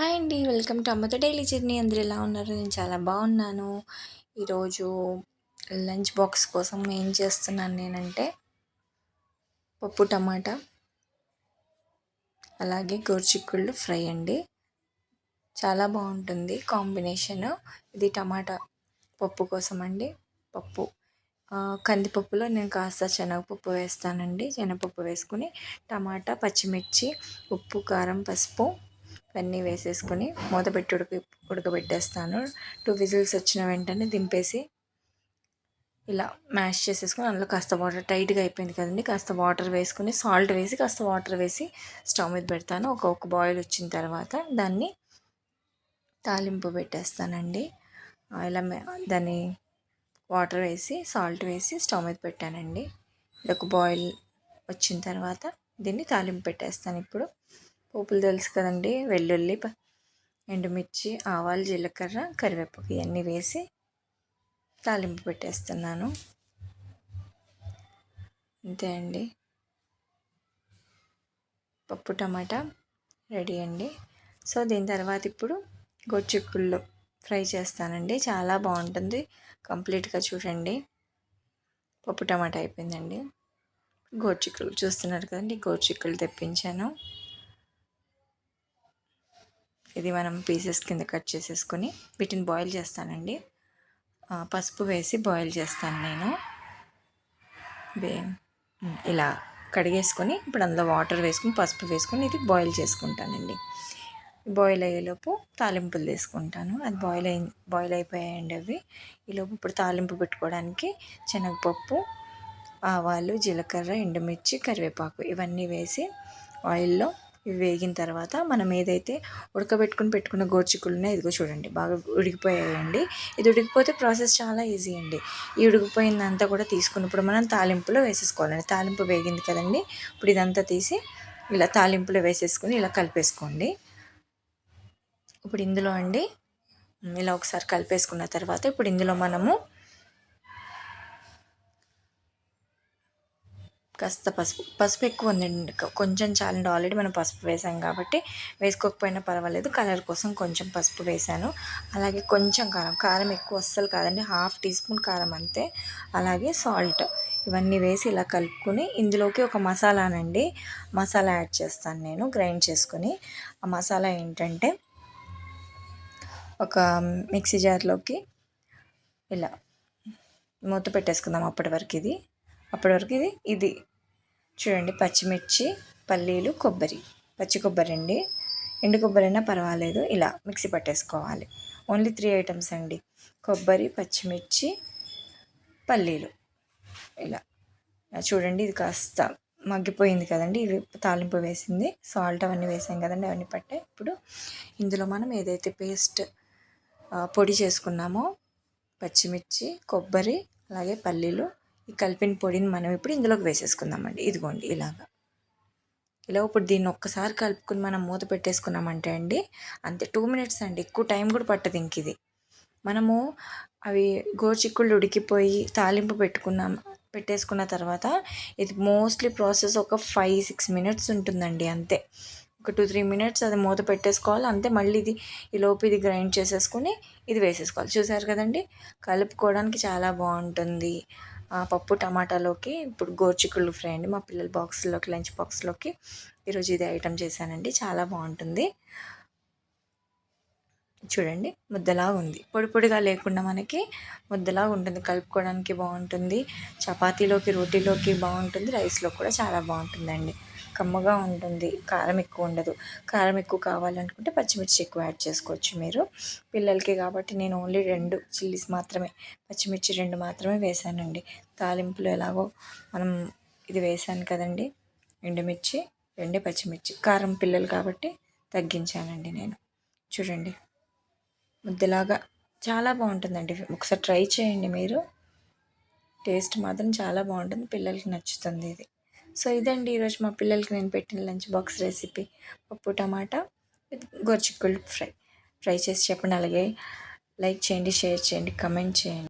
Hi అండి. Welcome to అమ్మతో daily journey. అందరు ఎలా ఉన్నారు? నేను చాలా బాగున్నాను. ఈరోజు లంచ్ బాక్స్ కోసం ఏం చేస్తున్నాను నేనంటే పప్పు టమాటా అలాగే గోరుచిక్కుళ్ళు ఫ్రై అండి. చాలా బాగుంటుంది కాంబినేషన్. ఇది టమాటా పప్పు కోసం అండి. పప్పు. కందిపప్పులో నేను కాస్త శనగపప్పు వేస్తానండి. శనగపప్పు వేసుకుని టమాటా పచ్చిమిర్చి ఉప్పు కారం పసుపు ఇవన్నీ వేసేసుకొని మూత పెట్టి ఉడక ఉడకబెట్టేస్తాను. టూ విజిల్స్ వచ్చిన వెంటనే దింపేసి ఇలా మ్యాష్ చేసేసుకొని అందులో కాస్త వాటర్ టైట్గా అయిపోయింది కదండి. కాస్త వాటర్ వేసుకుని సాల్ట్ వేసి కాస్త వాటర్ వేసి స్టవ్ మీద పెడతాను. ఒక ఒక బాయిల్ వచ్చిన తర్వాత దాన్ని తాలింపు పెట్టేస్తానండి. ఇలా దాన్ని వాటర్ వేసి సాల్ట్ వేసి స్టవ్ మీద పెట్టానండి. ఇది ఒక బాయిల్ వచ్చిన తర్వాత దీన్ని తాలింపు పెట్టేస్తాను ఇప్పుడు. పోపులు తెలుసు కదండి వెల్లుల్లి ఎండుమిర్చి ఆవాలు జీలకర్ర కరివేపాకు ఇవన్నీ వేసి తాలింపు పెట్టేస్తున్నాను. అంతే అండి. పప్పు టమాటా రెడీ అండి. సో దీని తర్వాత ఇప్పుడు గొచ్చుక్కుళ్ళు ఫ్రై చేస్తానండి. చాలా బాగుంటుంది. కంప్లీట్గా చూడండి. పప్పు టమాటా అయిపోయిందండి. గోర్చిక్కులు చూస్తున్నారు కదండి గోర్చిక్కులు తెప్పించాను. ఇది మనం పీసెస్ కింద కట్ చేసేసుకొని వీటిని బాయిల్ చేస్తానండి. పసుపు వేసి బాయిల్ చేస్తాను నేను. ఇలా కడిగేసుకొని ఇప్పుడు అందులో వాటర్ వేసుకుని పసుపు వేసుకొని ఇది బాయిల్ చేసుకుంటానండి. బాయిల్ అయ్యేలోపు తాలింపులు తీసుకుంటాను. అది బాయిల్ అయి బాయిల్ అయిపోయాయండి అవి. ఈలోపు ఇప్పుడు తాలింపు పెట్టుకోవడానికి శనగపప్పు ఆవాలు జీలకర్ర ఎండుమిర్చి కరివేపాకు ఇవన్నీ వేసి ఆయిల్లో ఇవి వేగిన తర్వాత మనం ఏదైతే ఉడకబెట్టుకుని పెట్టుకున్న గోర్చికులు ఇదిగో చూడండి బాగా ఉడికిపోయాయండి. ఇది ఉడికిపోతే ప్రాసెస్ చాలా ఈజీ అండి. ఈ ఉడికిపోయిందంతా కూడా తీసుకున్నప్పుడు మనం తాలింపులో వేసేసుకోవాలండి. తాలింపు వేగింది కదండి ఇప్పుడు ఇదంతా తీసి ఇలా తాలింపులో వేసేసుకొని ఇలా కలిపేసుకోండి. ఇప్పుడు ఇందులో అండి ఇలా ఒకసారి కలిపేసుకున్న తర్వాత ఇప్పుడు ఇందులో మనము కాస్త పసుపు పసుపు ఎక్కువ ఉందండి కొంచెం చాలండి. ఆల్రెడీ మనం పసుపు వేసాం కాబట్టి వేసుకోకపోయినా పర్వాలేదు. కలర్ కోసం కొంచెం పసుపు వేసాను. అలాగే కొంచెం కారం కారం ఎక్కువ అస్సలు కాదండి. హాఫ్ టీ స్పూన్ కారం అంతే. అలాగే సాల్ట్ ఇవన్నీ వేసి ఇలా కలుపుకొని ఇందులోకి ఒక మసాలానండి. మసాలా యాడ్ చేస్తాను నేను గ్రైండ్ చేసుకొని. ఆ మసాలా ఏంటంటే ఒక మిక్సీ జార్లోకి ఇలా మూత పెట్టేసుకుందాం అప్పటి వరకు ఇది. అప్పటి వరకు ఇది ఇది. చూడండి పచ్చిమిర్చి పల్లీలు కొబ్బరి. పచ్చి కొబ్బరి అండి. ఎండు కొబ్బరి అయినా పర్వాలేదు ఇలా మిక్సీ పట్టేసుకోవాలి. ఓన్లీ త్రీ ఐటమ్స్ అండి. కొబ్బరి పచ్చిమిర్చి పల్లీలు. ఇలా. చూడండి ఇది కాస్త మగ్గిపోయింది కదండి. ఇది తాలింపు వేసింది. సాల్ట్ అవన్నీ వేసాం కదండి అవన్నీ పట్టాయి ఇప్పుడు ఇందులో మనం ఏదైతే పేస్ట్ పొడి చేసుకున్నామో పచ్చిమిర్చి కొబ్బరి అలాగే పల్లీలు ఈ కలిపిన పొడిని మనం ఇప్పుడు ఇందులోకి వేసేసుకుందామండి. ఇదిగోండి ఇలాగా. ఇలా ఇప్పుడు దీన్ని ఒక్కసారి కలుపుకుని మనం మూత పెట్టేసుకున్నామంటే అండి అంతే టూ మినిట్స్ అండి. ఎక్కువ టైం కూడా పట్టదు ఇంక ఇది. మనము అవి గోచిక్కుళ్ళు ఉడికిపోయి తాలింపు పెట్టుకున్నాం పెట్టేసుకున్న తర్వాత ఇది మోస్ట్లీ ప్రాసెస్ ఒక ఫైవ్ సిక్స్ మినిట్స్ ఉంటుందండి అంతే. ఒక టూ త్రీ మినిట్స్ అది మూత పెట్టేసుకోవాలి అంతే. మళ్ళీ ఇది ఈ లోపు ఇది గ్రైండ్ చేసేసుకుని ఇది వేసేసుకోవాలి. చూసారు కదండి? కలుపుకోవడానికి చాలా బాగుంటుంది. పప్పు టమాటాలోకి ఇప్పుడు గోర్చికుళ్ళు ఫ్రై అండి. మా పిల్లల బాక్స్లోకి లంచ్ బాక్స్లోకి ఈరోజు ఇది ఐటమ్ చేశానండి. చాలా బాగుంటుంది. చూడండి ముద్దలాగా ఉంది. పొడి పొడిగా లేకుండా మనకి ముద్దలాగా ఉంటుంది. కలుపుకోవడానికి బాగుంటుంది. చపాతీలోకి రోటీలోకి బాగుంటుంది. రైస్లో కూడా చాలా బాగుంటుందండి. కమ్మగా ఉంటుంది. కారం ఎక్కువ ఉండదు. కారం ఎక్కువ కావాలనుకుంటే పచ్చిమిర్చి ఎక్కువ యాడ్ చేసుకోవచ్చు మీరు. పిల్లలకి కాబట్టి నేను ఓన్లీ రెండు చిల్లీస్ మాత్రమే పచ్చిమిర్చి రెండు మాత్రమే వేసానండి. తాలింపులు ఎలాగో మనం ఇది వేసాను కదండి. ఎండుమిర్చి రెండే పచ్చిమిర్చి. కారం పిల్లలు కాబట్టి తగ్గించానండి నేను. చూడండి. ముద్దలాగా చాలా బాగుంటుందండి. ఒకసారి ట్రై చేయండి మీరు. టేస్ట్ మాత్రం చాలా బాగుంటుంది. పిల్లలకి నచ్చుతుంది ఇది. సో ఇదండి ఈరోజు మా పిల్లలకి నేను పెట్టిన లంచ్ బాక్స్ రెసిపీ. పప్పు టమాటా విత్ గొర్చిక్కుళ్ళు ఫ్రై. ఫ్రై చేసి చెప్పండి. అలాగే లైక్ చేయండి షేర్ చేయండి కమెంట్ చేయండి.